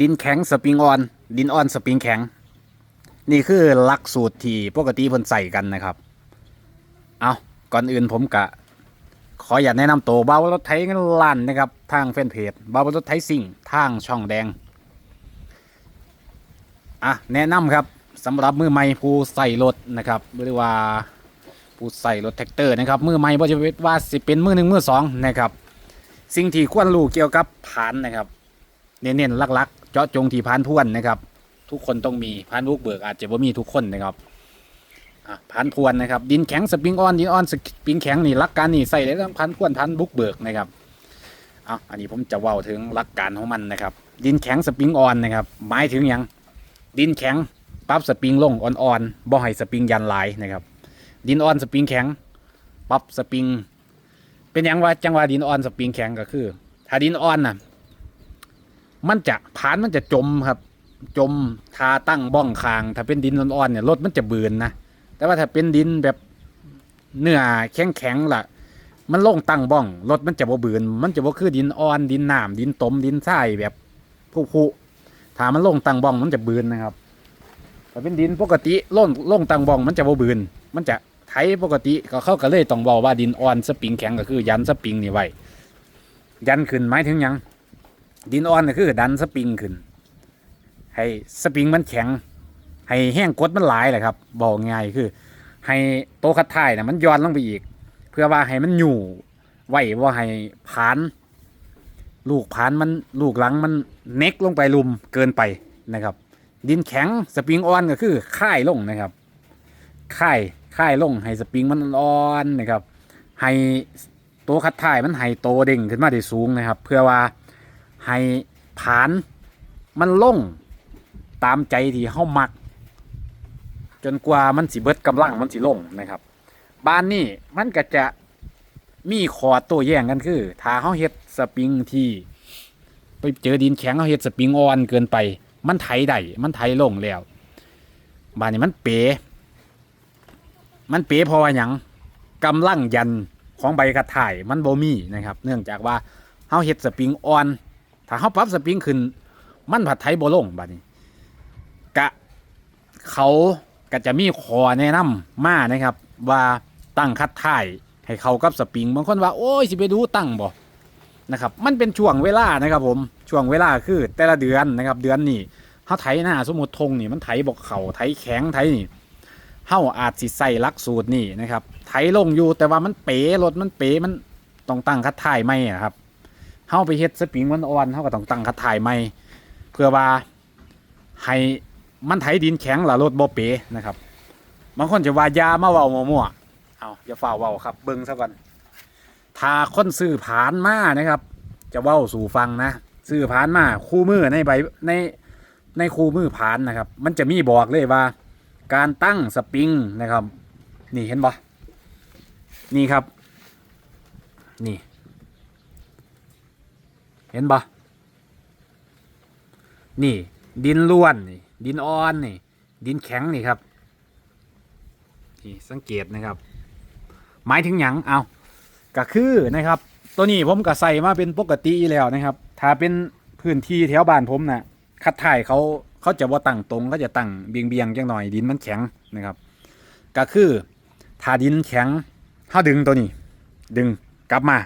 ดินแข็งสปริงออน ดินอ่อนสปริงแข็ง นี่คือหลักสูตรที่ปกติเพิ่นใส่กันนะครับ เอาก่อนอื่นผมกะ ขออยากแนะนำตัวเบารถไทยกันลั่นนะครับ ทางแฟนเพจเบารถไทยสิ่งทางช่องแดง อะ แนะนำครับสำหรับมือใหม่ผู้ใส่รถนะครับหรือว่าผู้ใส่รถแท็กเตอร์นะครับมือใหม่บ่จะเป็นว่าสิเป็นมือหนึ่งมือสองนะครับ สิ่งที่ควรรู้เกี่ยวกับผานนะครับ เน้นๆลักๆ เจาะจงที่ผานพวนนะครับ ทุกคนต้องมีผานลูกเบิกอาจจะบ่มีทุกคนนะครับอะผานพวนนะครับ ดินแข็งสปริงออนดินออนสปริงแข็งนี่ลักการนี่ใส่ได้ทั้งผานพวนผานบุกเบิกนะครับอะอันนี้ผมจะเว้าถึงลักการของมันนะครับ ดินแข็งสปริงออนนะครับหมายถึงยังดินแข็งปรับสปริงลงอ่อนๆบ่ให้สปริงยันหลายนะครับ ดินอ่อนสปริงแข็งปรับสปริงเป็นยังว่าจังว่าดินอ่อนสปริงแข็งก็คือ ถ้าดินอ่อนน่ะ มันจะผานมันจะจมครับ จมทาตั้งบ้องคาง ถ้าเป็นดินอ่อนๆเนี่ยรถมันจะเบือนนะแต่ว่าถ้าเป็นดินแบบเนื้อแข็งแข็งๆล่ะ มันโล่งตั้งบ้องรถมันจะบ่เบืนมันจะบ่คือดินอ่อนดินน้ำดินตมดินทรายแบบผุๆถ้ามันโล่งตั้งบ้องมันจะเบือนนะครับถ้าเป็นดินปกติโล่นลงตั้งบ้องมันจะบ่บืนมันจะไถปกติก็เข้าก็เลยต้องบอกว่าดินอ่อนสปริงแข็งก็คือยันสปริงนี่ไว้ยันขึ้นหมายถึงยัง ดินอ่อนก็คือดันสปริงขึ้น ให้สปริงมันแข็ง ให้แห้งกดมันหลายแหละครับ บอกง่ายคือ ให้โตคัดท้ายนะมันย้อนลงไปอีก เพื่อว่าให้มันอยู่ไหวว่าให้ผาน ลูกผานมันลูกหลังมันเน็กลงไปลุมเกินไปนะครับ ดินแข็งสปริงอ่อนก็คือค่ายลงนะครับค่ายค่ายลงให้สปริงมันอ่อนนะครับให้โตคัดท้ายมันให้โตเด้งขึ้นมาได้สูงนะครับ เพื่อว่า ให้ผานมันลงตามใจที่เฮามัก จนกว่ามันสิเบิดกำลังมันสิลงนะครับบ้านนี่มันก็จะมีขอตัวแย่งกันคือ ถ้าเฮาเฮ็ดสปริงที่ ไปเจอดินแข็งเฮาเฮ็ดสปริงอ่อนเกินไป มันไถได้มันไถลงแล้วบานนี้มันเป๋มันเป๋เพราะว่าหยังกำลังยันของใบกระถ่ายมันบ่มีนะครับ เนื่องจากว่าเฮาเฮ็ดสปริงอ่อน ถ้าเฮาปรับสปริงขึ้น มันผัดไถบ่ลงบาดนี้ กะเขาก็จะมีขอแนะนำมานะครับ ว่าตั้งคัดถ่ายให้เขากับสปริงบางคนว่าโอ้ยสิไปดูตั้งบ่นะครับมันเป็นช่วงเวลานะครับผมช่วงเวลาคือแต่ละเดือนนะครับ เดือนนี้เฮาไถหน้าสมมุติทงนี่มันไถบอกเข่าไถแข็งไถนี่เฮาอาจสิใส่ลักสูตรนี่นะครับไถลงอยู่แต่ว่ามันเป๋รถมันเป๋มันต้องตั้งคัดถ่ายไม่อะครับ เฮาไปเฮ็ดสปริงมันอ่อนเฮาก็ต้องตั้งคัดถ่ายไม่เพื่อว่าให้มันไถดินแข็งละรถบ่เป๋นะครับบางคนจะว่ายามาเว้ามั่วๆเอาอย่าฝ่าเว้าครับ เบิ่งซะก่อนถ้าคนซื้อผานมานะครับ จะเว้าสู่ฟังนะซื้อผานมาคู่มือในใบในในคู่มือผานนะครับ มันจะมีบอกเลยว่า การตั้งสปริงนะครับ นี่เห็นบ่นี่ครับ นี่ เห็นบ่นี่ ดินล้วนนี่ ดินอ่อนนี่ ดินแข็งนี่ครับนี่สังเกตนะครับ หมายถึงหยังเอาก็คือนะครับ ตัวนี้ผมก็ใส่มาเป็นปกติแล้วนะครับ ถ้าเป็นพื้นที่แถวบ้านผมนะ่ะคัดถ่ายเขาเขาจะว่าตั้งตรงเขาจะตั้งเบียงเบียงจังหน่อยดินมันแข็งนะครับ ก็คือถ้าดินแข็งเขาดึงตัวนี้ ดึงกลับมา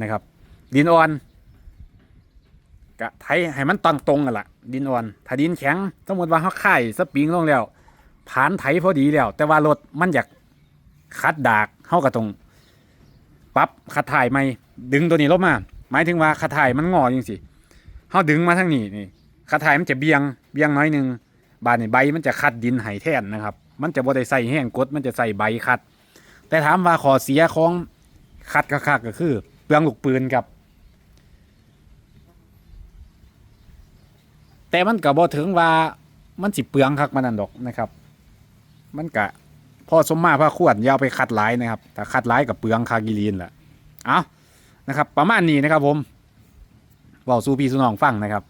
นะครับ ดินอ่อน ก็ไถให้มันตั้งตรงกันละดินอ่อนถ้าดินแข็งสมมติว่าเขาค่ายสปริงลงแล้วผ่านไถพอดีแล้ว แต่ว่ารถมันอยากคัดดากเข้าก็ตรงปรับขัดถ่ายไม่ดึงตัวนี้ลงมา หมายถึงว่าขัดถ่ายมันงอจริงสิเขาดึงมาทางนี้นี่ขัดถ่ายมันจะเบียงเบียงน้อยหนึงบานนี่ใบมันจะคัดดินไห้แท่นนะครับ มันจะบ่ได้ใส่แห้งกดมันจะใส่ใบคัด แต่ถามว่าขอเสียของคัดคักก็คือเปลืองลูกปืนครับ แต่มันก็บ่ถึงว่ามันสิเปลืองคักมันนั่นดอกนะครับ มันก็พอสมมาพระขวดยาวไปคัดหลายนะครับถ้าคัดหลายกับเปลืองคากิลีนแหละเอานะครับ ประมาณนี้นะครับผมบอกสู้พี่สุน้องฟังนะครับ